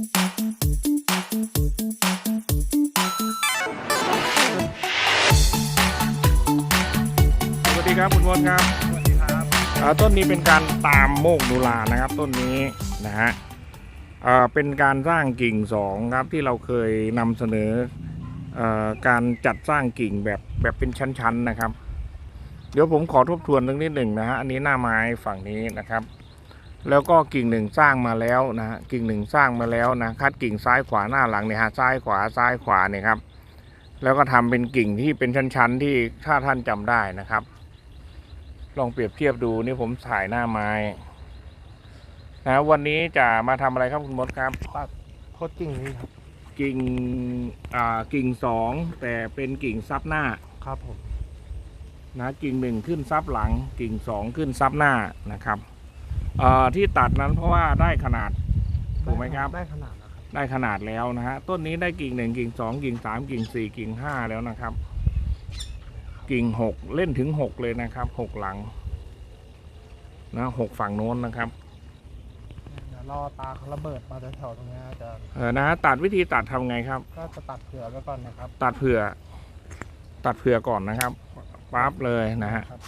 สวัสดีครับคุณมดครับสวัสดีครับต้นนี้เป็นการตามโมกนูลานะครับ ต้นนี้นะฮะเป็นการสร้างกิ่งสองครับที่เราเคยนำเสนออการจัดสร้างกิ่งแบบแบบเป็นชั้นๆนะครับ เดี๋ยวผมขอทบทวนตรงนิดหนึ่งนะฮะอันนี้หน้าไม้ฝั่งนี้นะครับ แล้วก็กิ่งหนึ่งสร้างมาแล้วนะฮะกิ่งหนึ่งสร้างมาแล้วนะคัดกิ่งซ้ายขวาหน้าหลังเนี่ยฮะซ้ายขวาซ้ายขวาเนี่ยครับ แล้วก็ทำเป็นกิ่งที่เป็นชั้นๆที่ถ้าท่านจำได้นะครับ ลองเปรียบเทียบดูนี่ผมถ่ายหน้าไม้นะวันนี้จะมาทำอะไรครับคุณมดครับตัดโคตรกิ่งนี้ครับกิ่งอ่ากิ่งสองแต่เป็นกิ่งซับหน้าครับผมนะกิ่งหนึ่งขึ้นซับหลัง กิ่งสองขึ้นซับหน้านะครับ เอ่อที่ตัดนั้นเพราะว่าได้ขนาดถูกไหมครับ ได้ขนาดแล้วครับได้ขนาดแล้วนะฮะต้นนี้ได้กิ่งหนึ่งกิ่งสองกิ่งสามกิ่งสี่กิ่งห้าแล้วนะครับ กิ่งหกเล่นถึงหกเลยนะครับหกหลังนะหกฝั่งโน้นนะครับเดี๋ยวรอตาเขาระเบิดมาแถวๆตรงเนี้ยอาจะเออนะฮะตัดวิธีตัดทำไงครับ ก็จะตัดเผื่อไว้ก่อนนะครับตัดเผื่อ ตัดเผื่อก่อนนะครับปั๊บเลยนะฮะครับ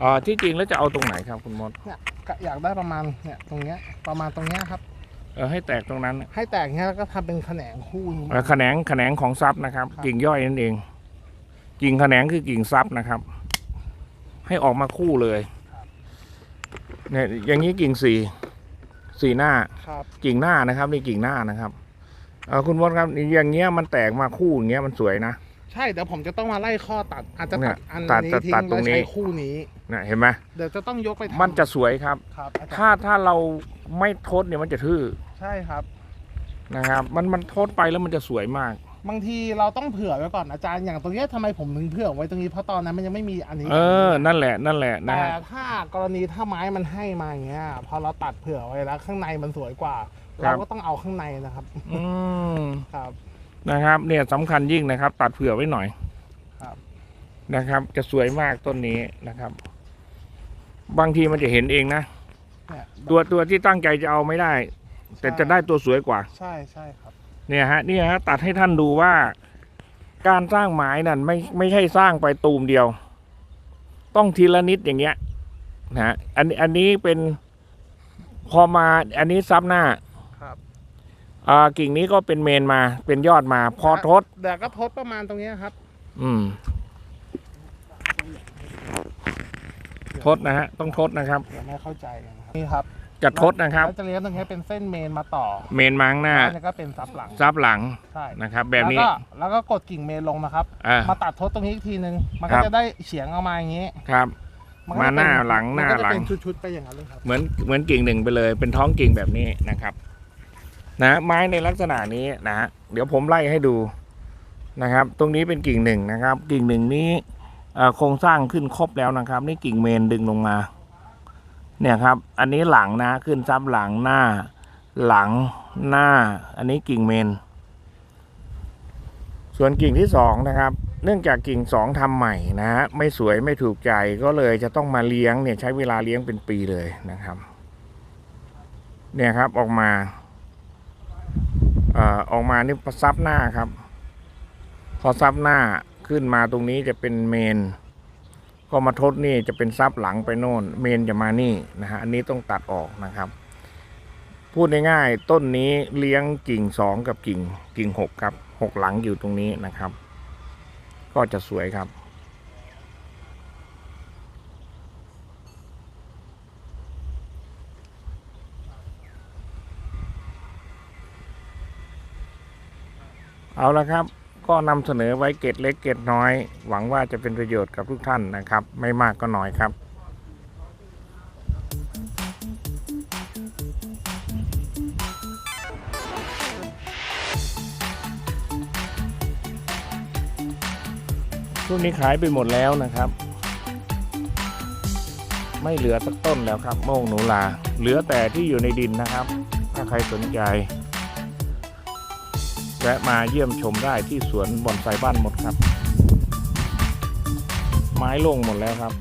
เออที่จริงแล้วจะเอาตรงไหนครับคุณมดเนี่ย กะอยากได้ประมาณเนี่ยตรงเนี้ยประมาณตรงเนี้ยครับ เออให้แตกตรงนั้นให้แตกเนี้ยแล้วก็ทำเป็นแขนงคู่นี้เออแขนงแขนงของซับนะครับ ครับ กิ่งย่อยนั่นเอง กิ่งแขนงคือกิ่งซับนะครับ ให้ออกมาคู่เลยเนี่ยอย่างนี้กิ่งสี่สี่หน้า ครับกิ่งหน้านะครับนี่กิ่งหน้านะครับเออคุณมดครับอย่างเงี้ยมันแตกมาคู่อย่างเงี้ยมันสวยนะ ใช่เดี๋ยวผมจะต้องมาไล่ข้อตัด อาจจะเนี่ตัยดอันตัดนี้ตัดทิ้ตัดงตรแล้วงนี้ใช้คู่นี้นะเห็นไหมเดี๋ยวจะต้องยกไปทำมันจะสวยครับครับอาจารย์ถ้าถ้าเราไม่ทดเนี่ยมันจะทื่อใช่ครับนะครับมันมันทดไปแล้วมันจะสวยมาก บางทีเราต้องเผื่อไว้ก่อนอาจารย์อย่างตรงเนี้ยทำไมผมถึงเผื่อไว้ตรงนี้เพราะตอนนั้นมันยังไม่มีอันนี้ เออ นั่นแหละนั่นแหละนะแต่ฮะถ้ากรณีถ้าไม้มันให้มาอย่างเงี้ยพอเราตัดเผื่อไว้แล้ว ข้างในมันสวยกว่า เราก็ต้องเอาข้างในนะครับ อืมครับ นะครับ เนี่ยสำคัญยิ่งนะครับ ตัดเผื่อไว้หน่อยครับนะครับ จะสวยมากต้นนี้นะครับ บางทีมันจะเห็นเองนะ เนี่ยตัวตัวที่ตั้งใจจะเอาไม่ได้ แต่จะได้ตัวสวยกว่า ใช่ใช่ครับเนี่ยฮะเนี่ยฮะตัดให้ท่านดูว่า การสร้างไม้นั่นไม่ไม่ใช่สร้างไปตูมเดียว ต้องทีละนิดอย่างเงี้ยนะฮะอันอันนี้เป็นพอมาอันนี้ซับหน้าครับ อ่ากิ่งนี้ก็เป็นเมนมาเป็นยอดมา พอทดเดี๋ยวก็ทดประมาณตรงเนี้ยครับอืม ทดนะฮะ ต้องทดนะครับ เดี๋ยวไม่เข้าใจนะครับนี่ครับจะทดนะครับ แล้วจะเลี้ยงตรงเนี้ยเป็นเส้นเมนมาต่อเมนมาข้างหน้าแล้วนี่ก็เป็นซับหลังซับหลังใช่นะครับ แบบนี้แล้วก็แล้วก็กดกิ่งเมนลงนะครับ อ่า มาตัดทดตรงนี้อีกทีนึง มันครัก็บ จะได้เฉียงออกมาอย่างนี้ครับ ก็จะมาหน้าเป็หลังหน้ามัก็จะหลัง เป็นชุดๆไปอย่างนั้นเลยครับ เหมือนเหมือนกิ่งหนึ่งไปเลย เป็นท้องกิ่งแบบนี้นะครับ นะไม้ในลักษณะนี้นะเดี๋ยวผมไล่ให้ดูนะครับ ตรงนี้เป็นกิ่งหนึ่งนะครับ กิ่งหนึ่งนี้โครงสร้างขึ้นครบแล้วนะครับ นี่กิ่งเมนดึงลงมา เนี่ยครับ อันนี้หลังนะขึ้นซ้ำหลังหน้า หลังหน้า อันนี้กิ่งเมน ส่วนกิ่งที่สองนะครับเนื่องจากกิ่งสองทำใหม่นะฮะไม่สวยไม่ถูกใจก็เลยจะต้องมาเลี้ยงเนี่ยใช้เวลาเลี้ยงเป็นปีเลยนะครับ เนี่ยครับออกมา อออกมานี่ซับหน้าครับ พอซับหน้าขึ้นมาตรงนี้จะเป็นเมน ก็มาทดนี่จะเป็นซับหลังไปโน่น เมนจะมานี่นะฮะอันนี้ต้องตัดออกนะครับ พูดง่ายๆต้นนี้เลี้ยงกิ่งสองกับกิ่งกิ่งหกครับหกหลังอยู่ตรงนี้นะครับ ก็จะสวยครับ เอาละครับ ก็นำเสนอไว้เกตเล็กเกตน้อย หวังว่าจะเป็นประโยชน์กับทุกท่านนะครับ ไม่มากก็น้อยครับช่วงนี้ขายไปหมดแล้วนะครับ ไม่เหลือสักต้นแล้วครับ โมงหนูลา เหลือแต่ที่อยู่ในดินนะครับ ถ้าใครสนใจ แวะมาเยี่ยมชมได้ที่สวนบอนไซบ้านหมดครับ ไม้ลงหมดแล้วครับ